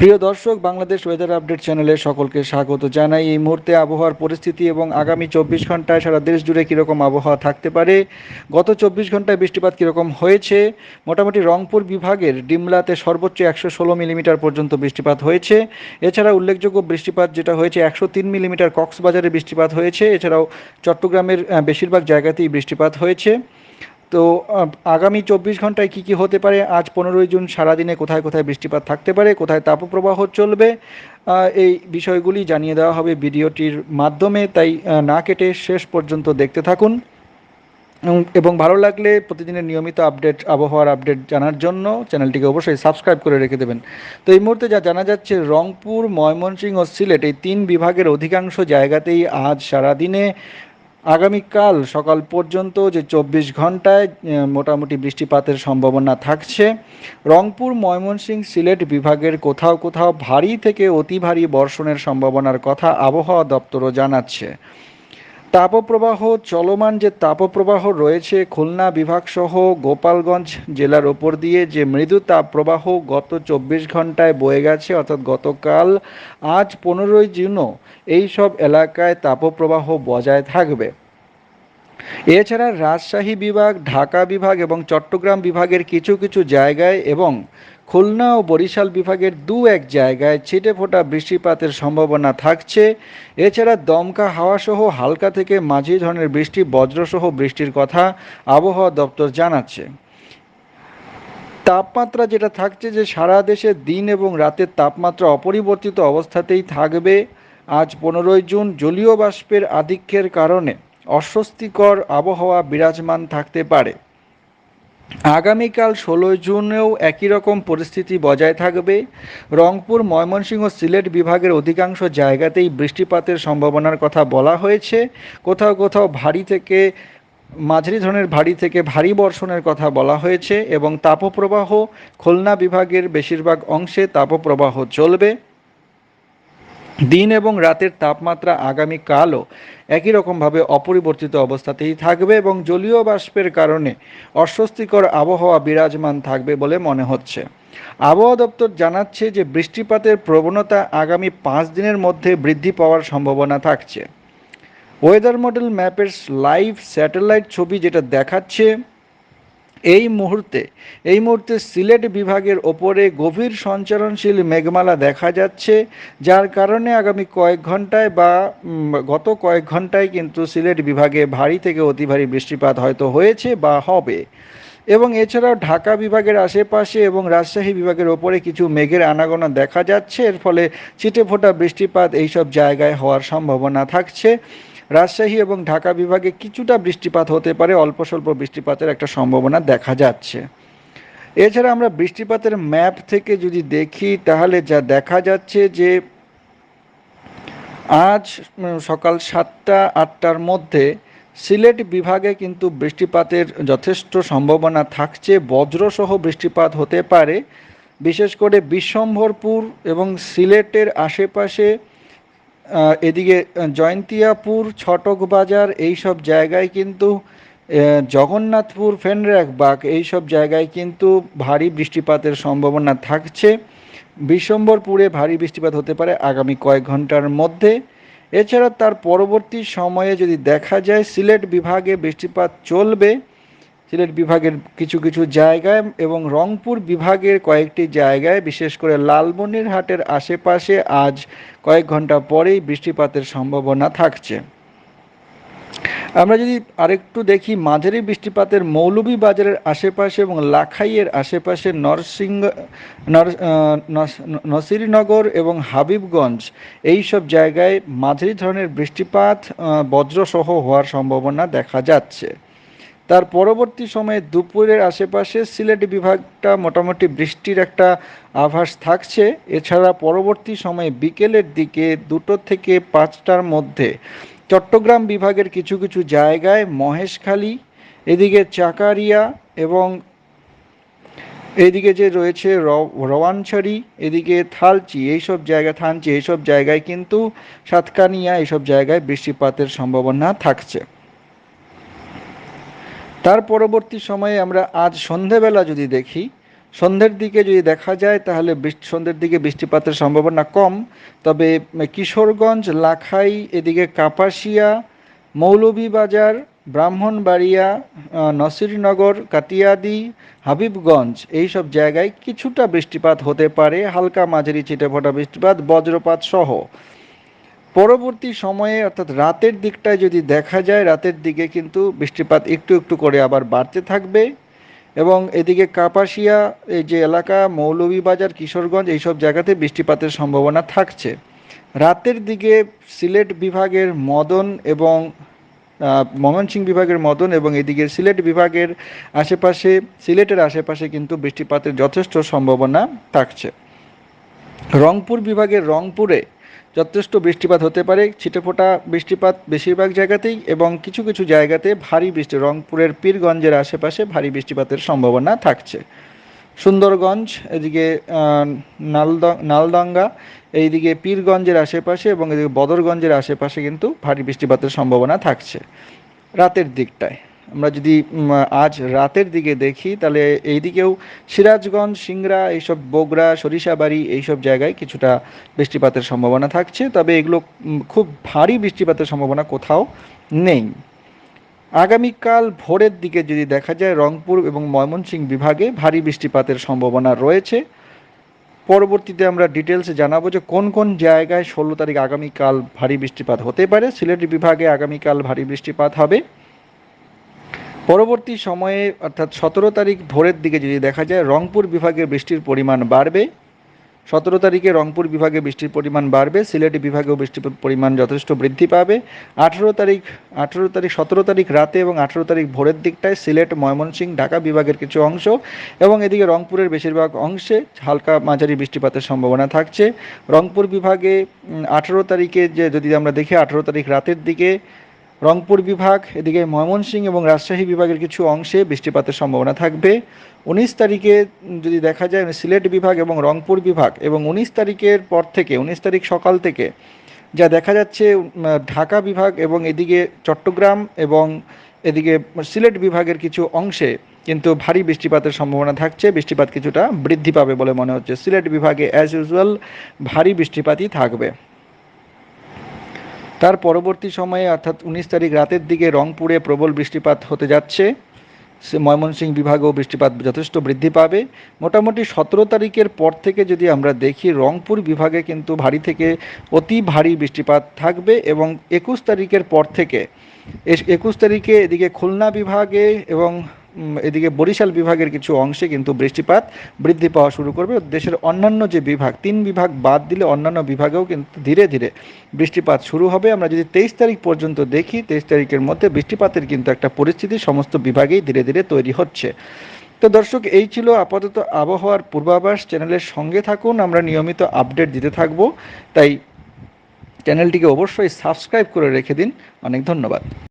প্রিয় দর্শক, Bangladesh weather update চ্যানেলে সকলকে স্বাগত জানাই। এই মুহূর্তে আবহাওয়ার পরিস্থিতি এবং আগামী চব্বিশ ঘন্টায় সারা দেশ জুড়ে কীরকম আবহাওয়া থাকতে পারে? গত চব্বিশ ঘন্টায় বৃষ্টিপাত কীরকম হয়েছে? মোটামুটি রংপুর বিভাগের ডিমলাতে সর্বোচ্চ একশো ষোলো মিলিমিটার পর্যন্ত বৃষ্টিপাত হয়েছে। এছাড়া উল্লেখযোগ্য বৃষ্টিপাত যেটা হয়েছে, একশো তিন মিলিমিটার কক্সবাজারে বৃষ্টিপাত হয়েছে। এছাড়াও চট্টগ্রামের বেশিরভাগ জায়গাতেই বৃষ্টিপাত হয়েছে। তো আগামী চব্বিশ ঘন্টায় কি কি হতে পারে? আজ পনেরোই জুন সারাদিনে কোথায় কোথায় বৃষ্টিপাত থাকতে পারে? কোথায় তাপপ্রবাহ চলবে? এই বিষয়গুলি জানিয়ে দেওয়া হবে ভিডিওটির মাধ্যমে। তাই না কেটে শেষ পর্যন্ত দেখতে থাকুন। এবং- ভালো লাগলে প্রতিদিনের নিয়মিত আপডেট, আবহাওয়ার আপডেট জানার জন্য চ্যানেলটিকে অবশ্যই সাবস্ক্রাইব করে রেখে দেবেন। তো এই মুহূর্তে যা জানা যাচ্ছে, রংপুর, ময়মনসিংহ ও সিলেট এই তিন বিভাগের অধিকাংশ জায়গাতেই আজ সারাদিনে আগামীকাল সকাল পর্যন্ত যে চব্বিশ ঘন্টায় মোটামুটি বৃষ্টিপাতের সম্ভাবনা থাকছে। রংপুর, ময়মনসিংহ সিলেট বিভাগের কোথাও কোথাও ভারী থেকে অতি ভারী বর্ষণের সম্ভাবনার কথা আবহাওয়া দপ্তরও জানাচ্ছে। তাপপ্রবাহ চলমান যে তাপপ্রবাহ রয়েছে, খুলনা বিভাগসহ গোপালগঞ্জ জেলার ওপর দিয়ে যে মৃদু তাপপ্রবাহ গত চব্বিশ ঘন্টায় বয়ে গেছে, অর্থাৎ গতকাল, আজ পনেরোই জুনও এই সব এলাকায় তাপপ্রবাহ বজায় থাকবে। এছাড়া রাজশাহী বিভাগ, ঢাকা বিভাগ এবং চট্টগ্রাম বিভাগের কিছু কিছু জায়গায় এবং খুলনা ও বরিশাল বিভাগের দু এক জায়গায় ছিটে ফোটা বৃষ্টিপাতের সম্ভাবনা থাকছে। এছাড়া দমকা হাওয়াসহ হালকা থেকে মাঝি ধরনের বৃষ্টি, বজ্রসহ বৃষ্টির কথা আবহাওয়া দপ্তর জানাচ্ছে। তাপমাত্রা যেটা থাকছে যে সারা দেশে দিন এবং রাতের তাপমাত্রা অপরিবর্তিত অবস্থাতেই থাকবে। আজ পনেরোই জুন জলীয় বাষ্পের আধিক্যের কারণে অস্বস্তিকর আবহাওয়া বিরাজমান থাকতে পারে। আগামীকাল ষোলোই জুনেও একই রকম পরিস্থিতি বজায় থাকবে। রংপুর, ময়মনসিংহ সিলেট বিভাগের অধিকাংশ জায়গাতেই বৃষ্টিপাতের সম্ভাবনার কথা বলা হয়েছে। কোথাও কোথাও ভারী থেকে, মাঝারি ধরনের ভারী থেকে ভারী বর্ষণের কথা বলা হয়েছে এবং তাপপ্রবাহ খুলনা বিভাগের বেশিরভাগ অংশে তাপপ্রবাহ চলবে। দিন এবং রাতের তাপমাত্রা আগামীকালও একই রকমভাবে অপরিবর্তিত অবস্থাতেই থাকবে এবং জলীয় বাষ্পের কারণে অস্বস্তিকর আবহাওয়া বিরাজমান থাকবে বলে মনে হচ্ছে। আবহাওয়া দপ্তর জানাচ্ছে যে বৃষ্টিপাতের প্রবণতা আগামী পাঁচ দিনের মধ্যে বৃদ্ধি পাওয়ার সম্ভাবনা থাকছে। ওয়েদার মডেল ম্যাপের লাইভ স্যাটেলাইট ছবি যেটা দেখাচ্ছে এই মুহূর্তে এই মুহূর্তে সিলেট বিভাগের ওপরে গভীর সঞ্চারণশীল মেঘমালা দেখা যাচ্ছে, যার কারণে আগামী কয়েক ঘন্টায় বা গত কয়েক ঘন্টায় কিন্তু সিলেট বিভাগে ভারী থেকে অতি ভারী বৃষ্টিপাত হয়তো হয়েছে বা হবে। এবং এছাড়াও ঢাকা বিভাগের আশেপাশে এবং রাজশাহী বিভাগের ওপরে কিছু মেঘের আনাগোনা দেখা যাচ্ছে। এর ফলে ছিটেফোঁটা বৃষ্টিপাত এইসব জায়গায় হওয়ার সম্ভাবনা থাকছে। রাজশাহী এবং ঢাকা বিভাগে কিছুটা বৃষ্টিপাত হতে পারে, অল্প স্বল্প বৃষ্টিপাতের একটা সম্ভাবনা দেখা যাচ্ছে। এছাড়া আমরা বৃষ্টিপাতের ম্যাপ থেকে যদি দেখি, তাহলে যা দেখা যাচ্ছে যে আজ সকাল সাতটা, আটটার মধ্যে সিলেট বিভাগে কিন্তু বৃষ্টিপাতের যথেষ্ট সম্ভাবনা থাকছে। বজ্রসহ বৃষ্টিপাত হতে পারে, বিশেষ করে বিশ্বম্ভরপুর এবং সিলেটের আশেপাশে এদিকে জয়ন্তিয়াপুর ছটক বাজার এই সব জায়গায় কিন্তু জগন্নাথপুর ফেনরাকবাগ এই সব জায়গায় কিন্তু ভারী বৃষ্টিপাতের সম্ভাবনা থাকছে। বিশ্বম্বরপুরে ভারী বৃষ্টিপাত হতে পারে আগামী কয়েক ঘণ্টার মধ্যে। এছাড়া তার পরবর্তী সময়ে যদি দেখা যায়, সিলেট বিভাগে বৃষ্টিপাত চলবে। সিলেট বিভাগের কিছু কিছু জায়গায় এবং রংপুর বিভাগের কয়েকটি জায়গায়, বিশেষ করে লালমনিরহাটের আশেপাশে আজ কয়েক ঘণ্টা পরেই বৃষ্টিপাতের সম্ভাবনা থাকছে। আমরা যদি আরেকটু দেখি, মাঝারি বৃষ্টিপাতের মৌলভীবাজারের আশেপাশে এবং লাখাইয়ের আশেপাশে নরসিংহ নসিরনগর এবং হাবিবগঞ্জ, এই সব জায়গায় মাঝারি ধরনের বৃষ্টিপাত বজ্রসহ হওয়ার সম্ভাবনা দেখা যাচ্ছে। তার পরবর্তী সময়ে দুপুরের আশেপাশে সিলেট বিভাগটা মোটামুটি বৃষ্টির একটা আভাস থাকছে। এছাড়া পরবর্তী সময়ে বিকেলের দিকে দুটো থেকে পাঁচটার মধ্যে চট্টগ্রাম বিভাগের কিছু কিছু জায়গায় মহেশখালী, এদিকে চাকারিয়া এবং এদিকে যে রয়েছে রওয়ানছড়ি এদিকে থালচি, এইসব জায়গা, থানচি, এইসব জায়গায় কিন্তু সাতকানিয়া, এইসব জায়গায় বৃষ্টিপাতের সম্ভাবনা থাকছে। তার পরবর্তী সময়ে আমরা আজ সন্ধেবেলা যদি দেখি, সন্ধ্যের দিকে যদি দেখা যায়, তাহলে সন্ধ্যের দিকে বৃষ্টিপাতের সম্ভাবনা কম। তবে কিশোরগঞ্জ, লাখাই, এদিকে কাপাসিয়া, মৌলভীবাজার, ব্রাহ্মণবাড়িয়া নসিরনগর কাতিয়াদি হাবিবগঞ্জ এই সব জায়গায় কিছুটা বৃষ্টিপাত হতে পারে। হালকা মাঝারি ছিটেফোঁটা বৃষ্টিপাত, বজ্রপাত সহ। পরবর্তী সময়ে, অর্থাৎ রাতের দিকটায় যদি দেখা যায়, রাতের দিকে কিন্তু বৃষ্টিপাত একটু একটু করে আবার বাড়তে থাকবে। এবং এদিকে কাপাসিয়া, এই যে এলাকা, মৌলভীবাজার, কিশোরগঞ্জ, এইসব জায়গাতে বৃষ্টিপাতের সম্ভাবনা থাকছে। রাতের দিকে সিলেট বিভাগের মদন এবং ময়মনসিংহ বিভাগের মদন এবং এদিকে সিলেট বিভাগের আশেপাশে, সিলেটের আশেপাশে কিন্তু বৃষ্টিপাতের যথেষ্ট সম্ভাবনা থাকছে। রংপুর বিভাগের রংপুরে যথেষ্ট বৃষ্টিপাত হতে পারে। ছিটেফোঁটা বৃষ্টিপাত বেশিরভাগ জায়গাতেই এবং কিছু কিছু জায়গাতে ভারী বৃষ্টি, রংপুরের পীরগঞ্জের আশেপাশে ভারী বৃষ্টিপাতের সম্ভাবনা থাকছে। সুন্দরগঞ্জ, এদিকে নালদাঙ্গা, এইদিকে পীরগঞ্জের আশেপাশে এবং এদিকে বদরগঞ্জের আশেপাশে কিন্তু ভারী বৃষ্টিপাতের সম্ভাবনা থাকছে। রাতের দিকটায়। আমরা যদি আজ রাতের দিকে দেখি, তাহলে এইদিকেও সিরাজগঞ্জ, সিংড়া, এইসব বগুড়া, সরিষাবাড়ি এইসব জায়গায় কিছুটা বৃষ্টিপাতের সম্ভাবনা থাকছে। তবে এগুলো খুব ভারী বৃষ্টিপাতের সম্ভাবনা কোথাও নেই। আগামীকাল ভোরের দিকে যদি দেখা যায়, রংপুর এবং ময়মনসিংহ বিভাগে ভারী বৃষ্টিপাতের সম্ভাবনা রয়েছে। পরবর্তীতে আমরা ডিটেলসে জানাব যে কোন কোন জায়গায় ষোলো তারিখ আগামীকাল ভারী বৃষ্টিপাত হতে পারে। সিলেট বিভাগে আগামীকাল ভারী বৃষ্টিপাত হবে। পরবর্তী সময়ে, অর্থাৎ সতেরো তারিখ ভোরের দিকে যদি দেখা যায়, রংপুর বিভাগে বৃষ্টির পরিমাণ বাড়বে। সতেরো তারিখে রংপুর বিভাগে বৃষ্টির পরিমাণ বাড়বে, সিলেট বিভাগেও বৃষ্টির পরিমাণ যথেষ্ট বৃদ্ধি পাবে। আঠেরো তারিখ আঠেরো তারিখ, সতেরো তারিখ রাতে এবং আঠেরো তারিখ ভোরের দিকটায় সিলেট, ময়মনসিংহ, ঢাকা বিভাগের কিছু অংশ এবং এদিকে রংপুরের বেশিরভাগ অংশে হালকা মাঝারি বৃষ্টিপাতের সম্ভাবনা থাকছে। রংপুর বিভাগে আঠেরো তারিখে যে যদি আমরা দেখি, আঠেরো তারিখ রাতের দিকে রংপুর বিভাগ, এদিকে ময়মনসিংহ এবং রাজশাহী বিভাগের কিছু অংশে বৃষ্টিপাতের সম্ভাবনা থাকবে। উনিশ তারিখে যদি দেখা যায় সিলেট বিভাগ এবং রংপুর বিভাগ এবং উনিশ তারিখের পর থেকে, উনিশ তারিখ সকাল থেকে যা দেখা যাচ্ছে ঢাকা বিভাগ এবং এদিকে চট্টগ্রাম এবং এদিকে সিলেট বিভাগের কিছু অংশে কিন্তু ভারী বৃষ্টিপাতের সম্ভাবনা থাকছে। বৃষ্টিপাত কিছুটা বৃদ্ধি পাবে বলে মনে হচ্ছে। সিলেট বিভাগে অ্যাজ ইউজুয়াল ভারী বৃষ্টিপাতই থাকবে। তার পরবর্তী সময়ে, অর্থাৎ উনিশ তারিখ রাতের দিকে রংপুরে প্রবল বৃষ্টিপাত হতে যাচ্ছে। সে ময়মনসিংহ বিভাগেও বৃষ্টিপাত যথেষ্ট বৃদ্ধি পাবে। মোটামুটি সতেরো তারিখের পর থেকে যদি আমরা দেখি, রংপুর বিভাগে কিন্তু ভারী থেকে অতি ভারী বৃষ্টিপাত থাকবে এবং একুশ তারিখের পর থেকে একুশ তারিখে এদিকে খুলনা বিভাগে এবং এদিকে বরিশাল বিভাগের কিছু অংশে কিন্তু বৃষ্টিপাত বৃদ্ধি পাওয়া শুরু করবে। দেশের অন্যান্য যে বিভাগ, তিন বিভাগ বাদ দিলে অন্যান্য বিভাগেও কিন্তু ধীরে ধীরে বৃষ্টিপাত শুরু হবে। আমরা যদি তেইশ তারিখ পর্যন্ত দেখি, তেইশ তারিখের মধ্যে বৃষ্টিপাতের কিন্তু একটা পরিস্থিতি সমস্ত বিভাগেই ধীরে ধীরে তৈরি হচ্ছে। তো দর্শক, এই ছিল আপাতত আবহাওয়ার পূর্বাভাস। চ্যানেলের সঙ্গে থাকুন, আমরা নিয়মিত আপডেট দিতে থাকব। তাই চ্যানেলটিকে অবশ্যই সাবস্ক্রাইব করে রেখে দিন। অনেক ধন্যবাদ।